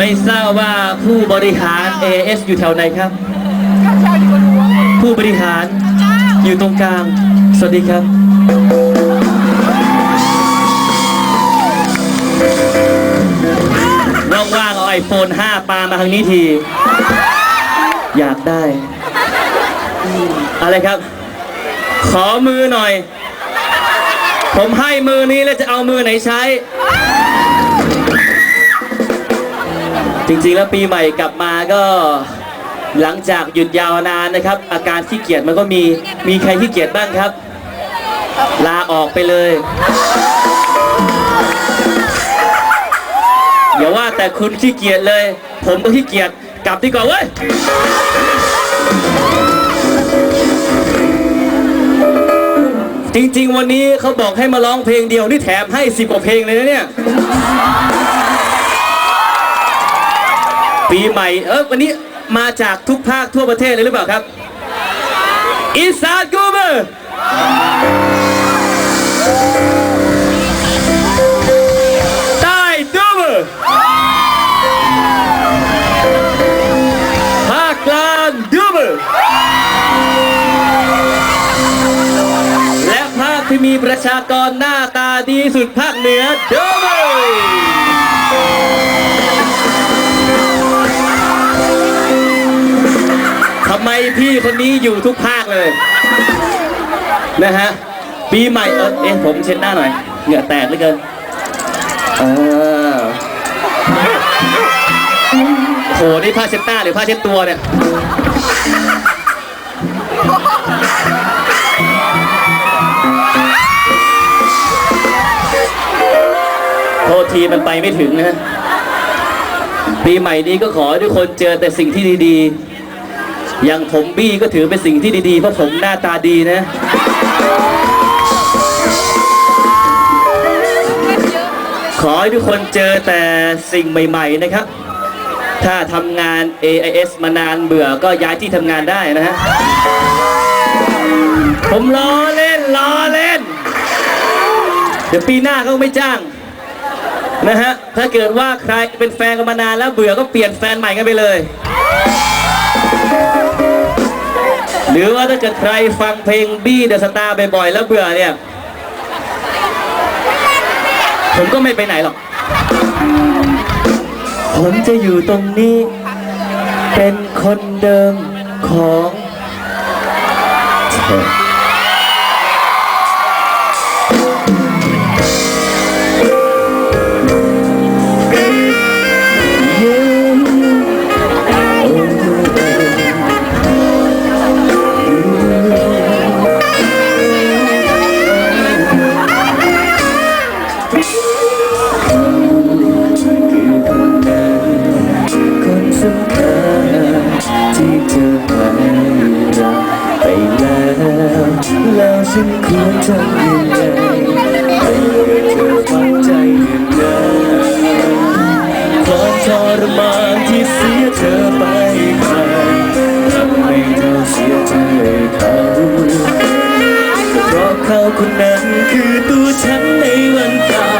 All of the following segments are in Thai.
ไม่ทราบว่าผู้บริหาร AS อยู่แถวไหนครับ ผู้บริหารอยู่ตรงกลาง สวัสดีครับ ว่างๆเอาไอโฟน5ปามาทางนี้ที อยากได้ อะไรครับ ขอมือหน่อย ผมให้มือนี้แล้วจะเอามือไหนใช้ จริงๆแล้วปีใหม่กลับมาก็หลังจากหยุดยาวนานนะครับ อาการขี้เกียจมันก็มีมีใครขี้เกียจบ้างครับ ลาออกไปเลยอย่าว่าแต่คุณขี้เกียจเลย ผมก็ขี้เกียจกลับดีกว่าเว้ยจริงๆ วันนี้เขาบอกให้มาร้องเพลงเดียวนี่แถมให้สิบกว่าเพลงเลยนะเนี่ย ปีใหม่เออวันนี้มาจากทุกภาคทั่วประเทศเลยหรือเปล่าครับอีสานกูเบอร์ใต้ดูเบอร์ภาคกลางดูเบอร์และภาคที่มีประชากรหน้าตาดีสุดภาคเหนือดูเบอร์ำไมพี่คนนี้อยู่ทุกภาคเลย นะฮะ ปีใหม่เออเอ๊ะผมเช็ดหน้าหน่อย เหงื่อแตกเหลือเกินเออโหนี่ผ้าเช็ดหน้าหรือผ้าเช็ดตัวเนี่ย โทษทีมันไปไม่ถึงนะฮะ ปีใหม่นี้ก็ขอให้ทุกคนเจอแต่สิ่งที่ดีๆ อย่างผมบี้ก็ถือเป็นสิ่งที่ดีๆ เพราะผมหน้าตาดีนะ ขอให้ทุกคนเจอแต่สิ่งใหม่ ๆ นะครับ ถ้าทำงาน AIS มานานเบื่อก็ย้ายที่ทำงานได้นะฮะ ผมล้อเล่นล้อเล่น เดี๋ยวปีหน้าเขาไม่จ้างนะฮะ ถ้าเกิดว่าใครเป็นแฟนกันมานานแล้วเบื่อก็เปลี่ยนแฟนใหม่กันไปเลย รือว่าถ้าเกิดใครฟังเพลงบี้เดอะสตาร์บ่อยๆแล้วเบื่อเนี่ยผมก็ไม่ไปไหนหรอก ผมจะอยู่ตรงนี้ เป็นคนเดิมของเธอ คนสำคัญที่เธอให้เราไปแล้วแล้วฉันควรทำยังไงให้เธอฟังใจเดือนดาวความทรมานที่เสียเธอไปใครทำให้เธอเสียใจเขาเพราะเขาคนนั้นคือตัวฉันในวันเก่า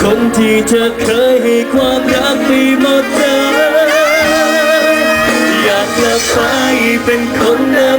คนที่เธอเคยให้ความรักไปหมดใจ อยากลับไปเป็นคนเดิ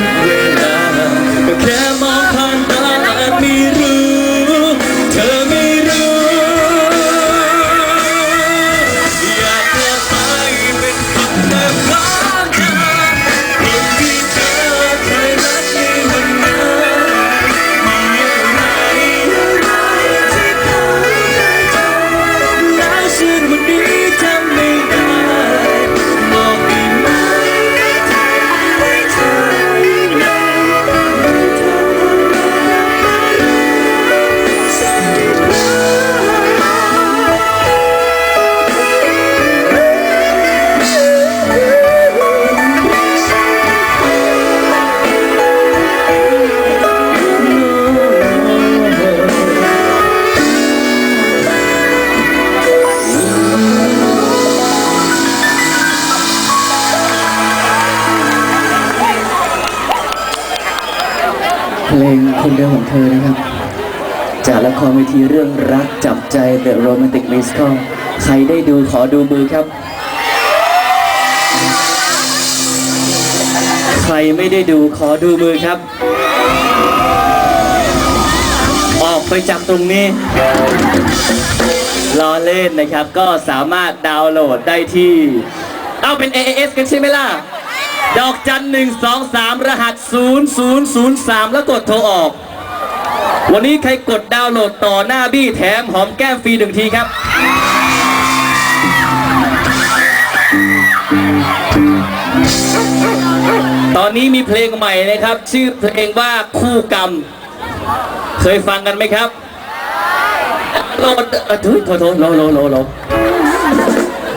buena. Quema เพลงคนเดิมของเธอนะครับ จากละครเวทีเรื่องรักจับใจ The Romantic Musical ใครได้ดูขอดูมือครับ ใครไม่ได้ดูขอดูมือครับ ออกไปจากตรงนี้ล้อเล่นนะครับก็สามารถดาวน์โหลดได้ที่ เอาเป็น AAS กันใช่ไหมล่ะ ดอกจันหนึ่งสองสามรหัส0003แล้วกดโทรออก วันนี้ใครกดดาวน์โหลดต่อหน้าบี้แถมหอมแก้มฟรีหนึ่งทีครับ ตอนนี้มีเพลงใหม่นะครับ ชื่อเพลงว่าคู่กรรม เคยฟังกันไหมครับโหลดเออโถโถโถโหลโหลโหลโหล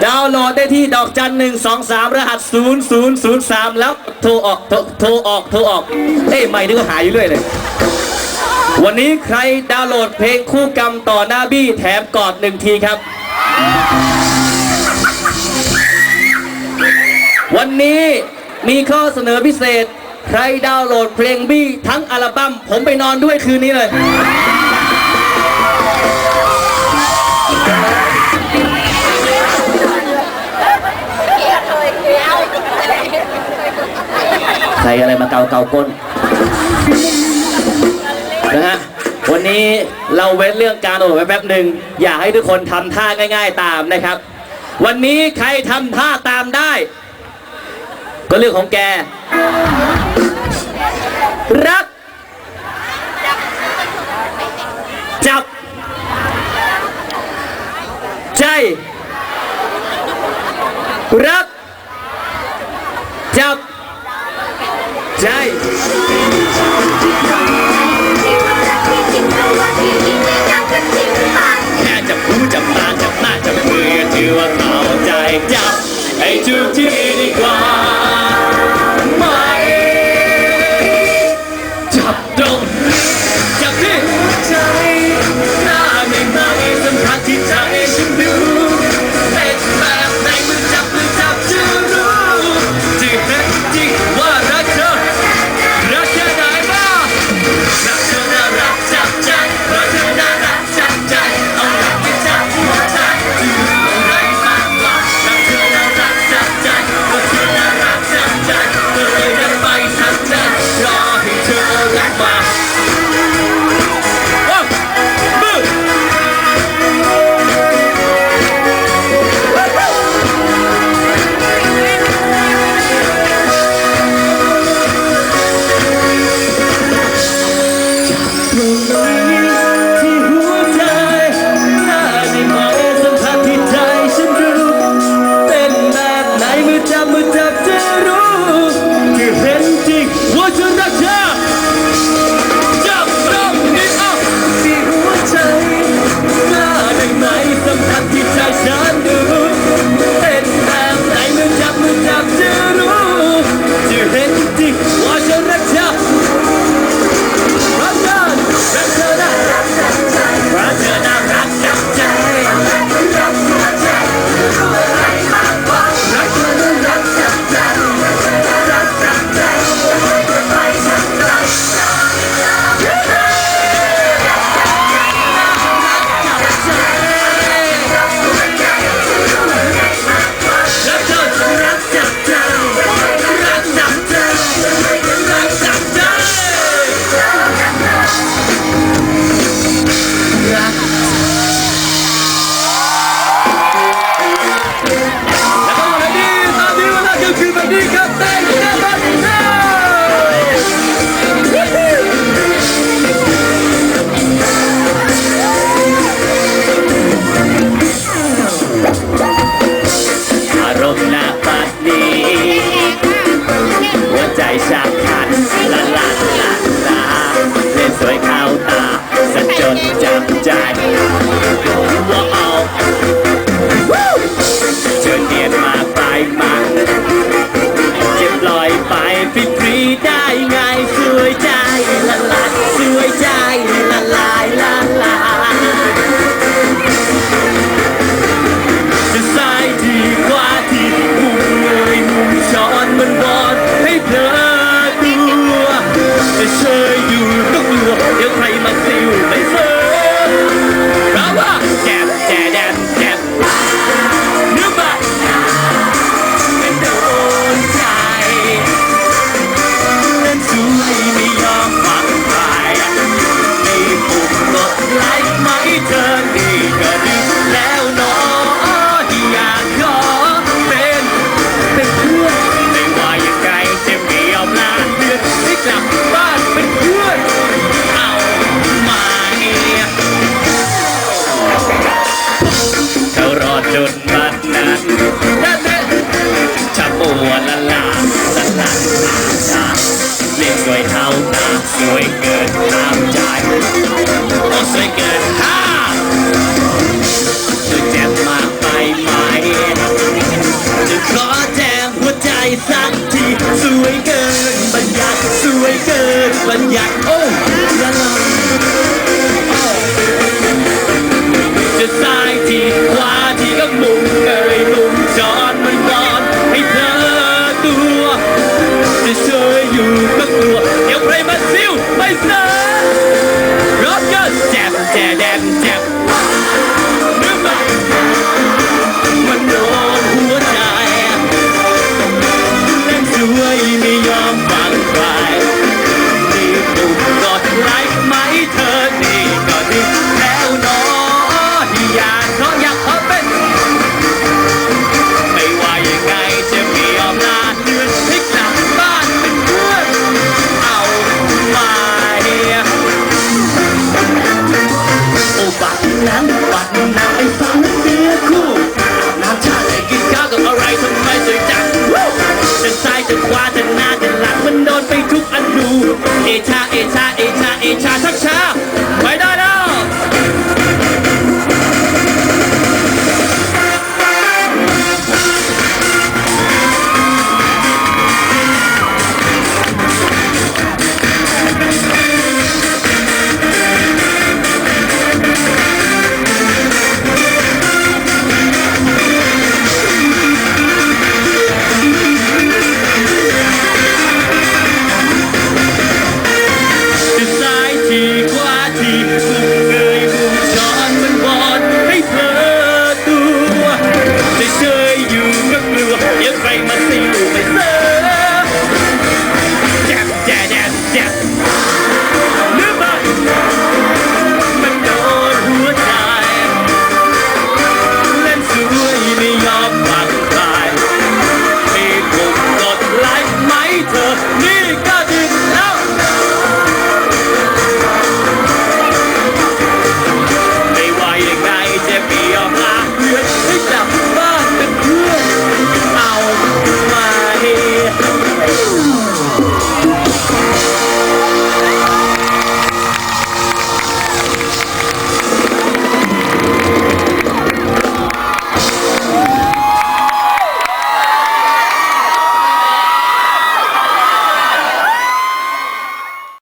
ดาวน์โหลดได้ที่ดอกจันหนึ่งสองสามรหัสศูนย์ศูนย์ศูนย์สามแล้วโทรออกโทรโทรออกโทรออกเอ้ยไม่นึกว่าหายอยู่เรื่อยเลย วันนี้ใครดาวน์โหลดเพลงคู่กรรมต่อหน้าบี้แถมกอดหนึ่งทีครับ วันนี้มีข้อเสนอพิเศษ ใครดาวน์โหลดเพลงบี้ทั้งอัลบั้มผมไปนอนด้วยคืนนี้เลย ใครอะไรมาเกาเกาก้นนะฮะวันนี้เราเว้นเรื่องการโอดไว้แป๊บหนึ่งอยากให้ทุกคนทำท่าง่าย ๆ ตามนะครับ วันนี้ใครทำท่าตามได้ ก็เรื่องของแก รัก จับ ใจ รัก จับ ใจแค่จับหูจับตาจับหน้าจับมือก็ถือว่าเข้าใจจับให้ถูกที่ดีกว่า